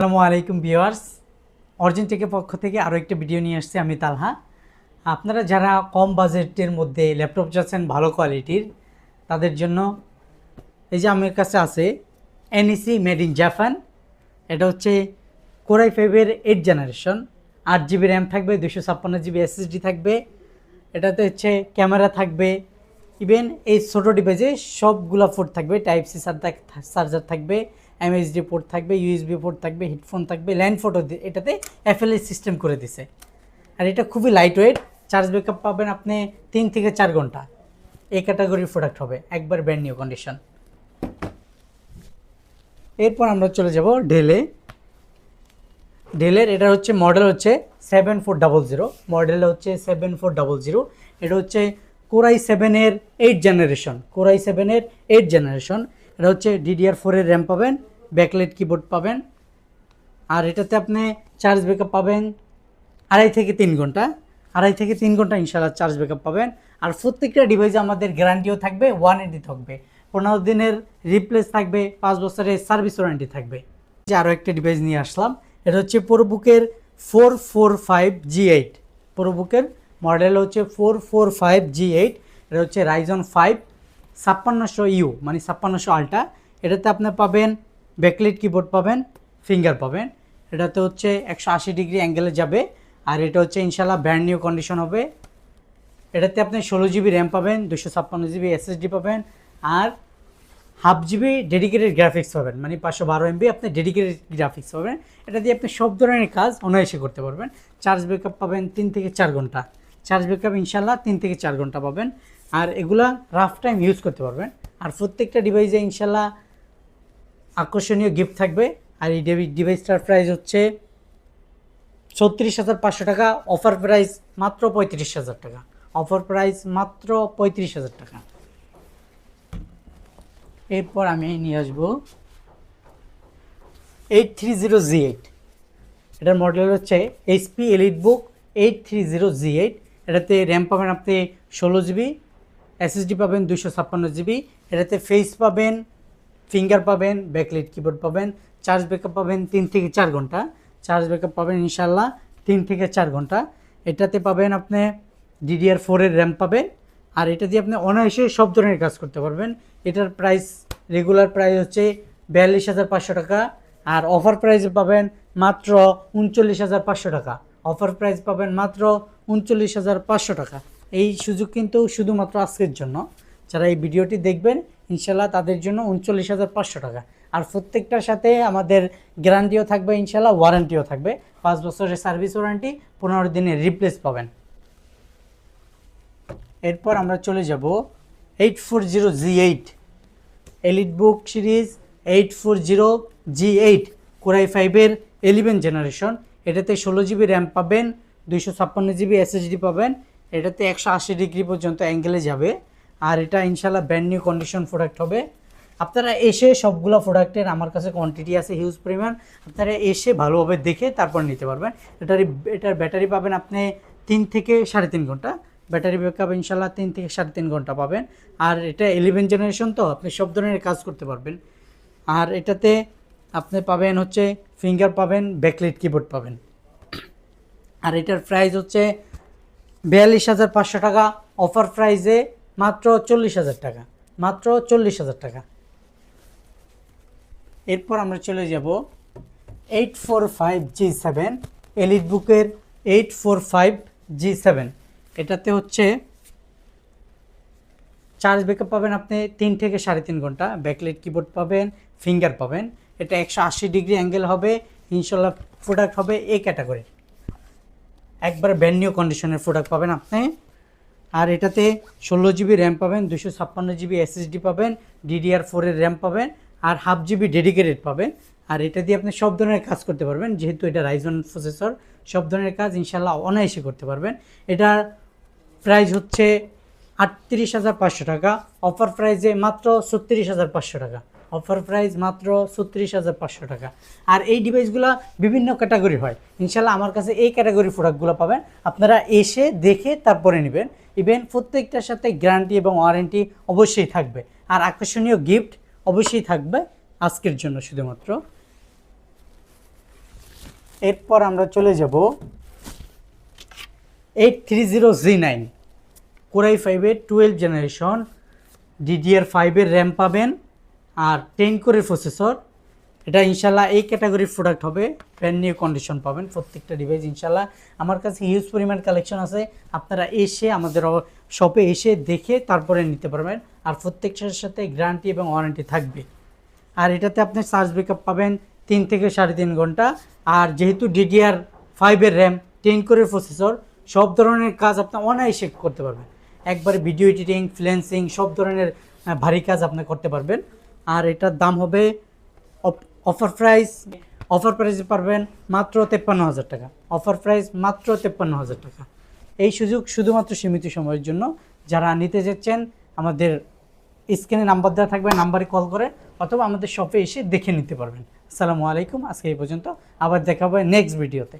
আসসালামু আলাইকুম viewers. Origin টেকের পক্ষ থেকে আরও একটা ভিডিও নিয়ে আসছি আমি তালহা। আপনারা যারা কম বাজেটের মধ্যে ল্যাপটপ চাচ্ছেন ভালো কোয়ালিটির, তাদের জন্য এই যে আমার কাছে আছে এনইসি মেড ইন জাপান এটা হচ্ছে কোরাই ফাইভের এইট জেনারেশন আট জিবি র্যাম থাকবে দুশো ছাপ্পান্ন জিবি এসএসডি থাকবে। এটাতে হচ্ছে ক্যামেরা থাকবে। ইভেন এই ছোটো ডিভাইসে সবগুলো পোর্ট থাকবে টাইপ সি চার্জার থাকবে এমএসডি পোর্ট থাকবে ইউএসবি পোর্ট থাকবে হেডফোন থাকবে ল্যান্ড ফটো এটাতে এফএলএ সিস্টেম করে দিছে। আর এটা খুবই লাইট ওয়েট চার্জ ব্যাকআপ পাবেন আপনি তিন থেকে চার ঘণ্টা। এই ক্যাটাগরির প্রোডাক্ট হবে, একবার ব্র্যান্ড নিউ কন্ডিশন এরপর আমরা চলে যাব ডেলে ডেলের এটা হচ্ছে মডেল হচ্ছে seven four double zero model হচ্ছে সেভেন ফোর ডাবল জিরো এটা হচ্ছে কোরাই সেভেনের এইট জেনারেশন কোরাই সেভেনের এইট জেনারেশন এটা হচ্ছে ডিডিআর ফোরের র্যাম পাবেন ব্যাকলাইট কিবোর্ড পাবেন। আর এটাতে আপনি চার্জ ব্যাকআপ পাবেন আড়াই থেকে তিন ঘণ্টা। আড়াই থেকে তিন ঘণ্টা ইনশাল্লাহ চার্জ ব্যাকআপ পাবেন। আর প্রত্যেকটা ডিভাইসে আমাদের গ্যারান্টিও থাকবে ওয়ারেন্টি থাকবে। পনেরো দিনের রিপ্লেস থাকবে, পাঁচ বছরের সার্ভিস ওয়ারেন্টি থাকবে। যে আরও একটা ডিভাইস নিয়ে আসলাম, এটা হচ্ছে প্রোবুকের four four five G eight প্রোবুকের model হচ্ছে four four five G eight এটা হচ্ছে রাইজন ফাইভ ছাপ্পান্নশো ইউ মানে ছাপ্পান্নশো আলটা এটাতে আপনি পাবেন ব্যাকলিট কিবোর্ড পাবেন ফিঙ্গার পাবেন। এটাতে হচ্ছে একশো আশি ডিগ্রি অ্যাঙ্গেলে যাবে। আর এটা হচ্ছে ইনশাল্লাহ ব্র্যান্ড নিউ কন্ডিশন হবে। এটাতে আপনি ষোলো জিবি র্যাম পাবেন দুশো ছাপ্পান্ন জিবি এসএসডি পাবেন। আর হাফ জিবি ডেডিকেটেড গ্রাফিক্স পাবেন মানে পাঁচশো বারো এমবি আপনি ডেডিকেটেড গ্রাফিক্স পাবেন। এটা দিয়ে আপনি সব ধরনের কাজ অনায়াসে করতে পারবেন। চার্জ ব্যাকআপ পাবেন তিন থেকে চার ঘণ্টা। চার্জ ব্যাকআপ ইনশাল্লাহ তিন থেকে চার ঘণ্টা পাবেন। আর এগুলা রাফ টাইম ইউজ করতে পারবেন। আর প্রত্যেকটা ডিভাইসে ইনশাল্লাহ আকর্ষণীয় গিফট থাকবে। আর এই ডিভাইসটার প্রাইস হচ্ছে ছত্রিশ হাজার পাঁচশো টাকা অফার প্রাইস মাত্র পঁয়ত্রিশ হাজার টাকা। অফার প্রাইস মাত্র পঁয়ত্রিশ হাজার টাকা। এরপর আমি নিয়ে আসব eight three zero G eight এটার মডেল হচ্ছে HP elite book eight three zero G eight এটাতে র্যাম পাবেন আপনি ষোলো জিবি এসএসডি পাবেন দুশো ছাপ্পান্ন জিবি এটাতে ফেস পাবেন ফিঙ্গার পাবেন ব্যাকলাইট কিবোর্ড পাবেন চার্জ ব্যাকআপ পাবেন তিন থেকে চার ঘণ্টা। চার্জ ব্যাকআপ পাবেন ইনশাল্লাহ তিন থেকে চার ঘণ্টা। এটাতে পাবেন আপনি ডিডিআর ফোরের র্যাম পাবেন, আর এটা দিয়ে আপনি অনায়াসে সব ধরনের কাজ করতে পারবেন। এটার প্রাইস রেগুলার প্রাইস হচ্ছে বিয়াল্লিশ হাজার পাঁচশো টাকা, আর অফার প্রাইসে পাবেন মাত্র উনচল্লিশ হাজার পাঁচশো টাকা। অফার প্রাইস পাবেন মাত্র উনচল্লিশ হাজার পাঁচশো টাকা। এই সুযোগ কিন্তু শুধুমাত্র আজকের জন্য। যারা এই ভিডিওটি দেখবেন ইনশাল্লাহ তাদের জন্য উনচল্লিশ হাজার পাঁচশো টাকা। আর প্রত্যেকটার সাথে আমাদের গ্যারান্টিও থাকবে ইনশাল্লাহ ওয়ারেন্টিও থাকবে। পাঁচ বছরের সার্ভিস ওয়ারেন্টি, পনেরো দিনের রিপ্লেস পাবেন। এরপর আমরা চলে যাব eight four zero G eight. Elite book series eight four zero G eight core i ফাইভের এলিভেন জেনারেশন এটাতে ষোলো জিবি র্যাম পাবেন, দুইশো ছাপ্পান্ন জিবি এসএসডি পাবেন, এটাতে একশো আশি ডিগ্রি পর্যন্ত অ্যাঙ্গেলে যাবে। আর এটা ইনশাল্লাহ ব্র্যান্ড নিউ কন্ডিশন প্রোডাক্ট হবে। আপনারা এসে সবগুলো প্রোডাক্টের আমার কাছে কোয়ান্টিটি আছে হিউজ পরিমাণ, আপনারা এসে ভালোভাবে দেখে তারপর নিতে পারবেন। এটার এটার ব্যাটারি পাবেন আপনি তিন থেকে সাড়ে তিন ঘণ্টা। ব্যাটারি ব্যাকআপ ইনশাল্লাহ তিন থেকে সাড়ে তিন ঘণ্টা পাবেন। আর এটা ইলেভেন জেনারেশন তো, আপনি সব ধরনের কাজ করতে পারবেন। আর এটাতে আপনি পাবেন হচ্ছে ফিঙ্গার পাবেন ব্যাকলাইট কিবোর্ড পাবেন। আর এটার প্রাইস হচ্ছে বিয়াল্লিশ হাজার পাঁচশো টাকা। অফার প্রাইসে মাত্র চল্লিশ হাজার টাকা। মাত্র চল্লিশ হাজার টাকা। এরপর আমরা চলে যাব eight four five G seven elite বুকের eight four five G seven এটাতে হচ্ছে চার্জ ব্যাকআপ পাবেন আপনি তিন থেকে সাড়ে তিন ঘণ্টা। ব্যাকলাইট কিবোর্ড পাবেন ফিঙ্গার পাবেন। এটা একশো আশি ডিগ্রি অ্যাঙ্গেল হবে ইনশাল্লাহ প্রোডাক্ট হবে এই ক্যাটাগরি একবার ব্যান্ড নিউ কন্ডিশনের প্রোডাক্ট পাবেন আপনি। আর এটাতে ষোলো জিবি র্যাম পাবেন দুশো ছাপ্পান্ন জিবি এসএসডি পাবেন ডিডিআর ফোরের র্যাম পাবেন, আর হাফ জিবি ডেডিকেটেড পাবেন। আর এটা দিয়ে আপনি সব ধরনের কাজ করতে পারবেন, যেহেতু এটা রাইজন প্রসেসর সব ধরনের কাজ ইনশাল্লাহ অনায়াসে করতে পারবেন। এটার প্রাইস হচ্ছে আটত্রিশ হাজার পাঁচশো টাকা অফার প্রাইসে মাত্র ছত্রিশ হাজার পাঁচশো টাকা। অফার প্রাইস মাত্র ছত্রিশ হাজার পাঁচশো টাকা। আর এই ডিভাইসগুলো বিভিন্ন ক্যাটাগরি হয়। ইনশাল্লাহ আমার কাছে এই ক্যাটাগরি প্রোডাক্টগুলো পাবেন। আপনারা এসে দেখে তারপরে নেবেন। ইভেন প্রত্যেকটার সাথে গ্যারান্টি এবং ওয়ারেন্টি অবশ্যই থাকবে। আর আকর্ষণীয় গিফট অবশ্যই থাকবে আজকের জন্য শুধুমাত্র। এরপর আমরা চলে যাব eight three zero G nine core i ফাইভের টুয়েলভ জেনারেশন ডিডিআর ফাইভের র্যাম পাবেন। আর টেন করে প্রসেসর এটা ইনশাল্লাহ এই ক্যাটাগরির প্রোডাক্ট হবে। ব্র্যান্ড নিউ কন্ডিশন পাবেন প্রত্যেকটা ডিভাইস ইনশাল্লাহ। আমার কাছে হিউজ পরিমাণ কালেকশন আছে। আপনারা এসে আমাদের শপে এসে দেখে তারপরে নিতে পারবেন। আর প্রত্যেকটার সাথে গ্যারান্টি এবং ওয়ারেন্টি থাকবে। আর এটাতে আপনি চার্জ ব্যাকআপ পাবেন তিন থেকে সাড়ে তিন ঘণ্টা। আর যেহেতু ডিডিআর ফাইভের র্যাম টেন করে প্রসেসর সব ধরনের কাজ আপনি অনায়াসে করতে পারবেন। একবারে ভিডিও এডিটিং ফ্লেন্সিং সব ধরনের ভারী কাজ আপনি করতে পারবেন। আর এটার দাম হবে অফার প্রাইস অফার প্রাইসে পারবেন মাত্র তেপ্পান্ন হাজার টাকা। অফার প্রাইস মাত্র তেপ্পান্ন হাজার টাকা। এই সুযোগ শুধুমাত্র সীমিত সময়ের জন্য যারা নিতে যাচ্ছেন, আমাদের স্ক্রিনে নাম্বার দেওয়া থাকবে, নাম্বারে কল করে অথবা আমাদের শপে এসে দেখে নিতে পারবেন। আসসালামু আলাইকুম, আজকে এই পর্যন্ত। আবার দেখা হবে নেক্সট ভিডিওতে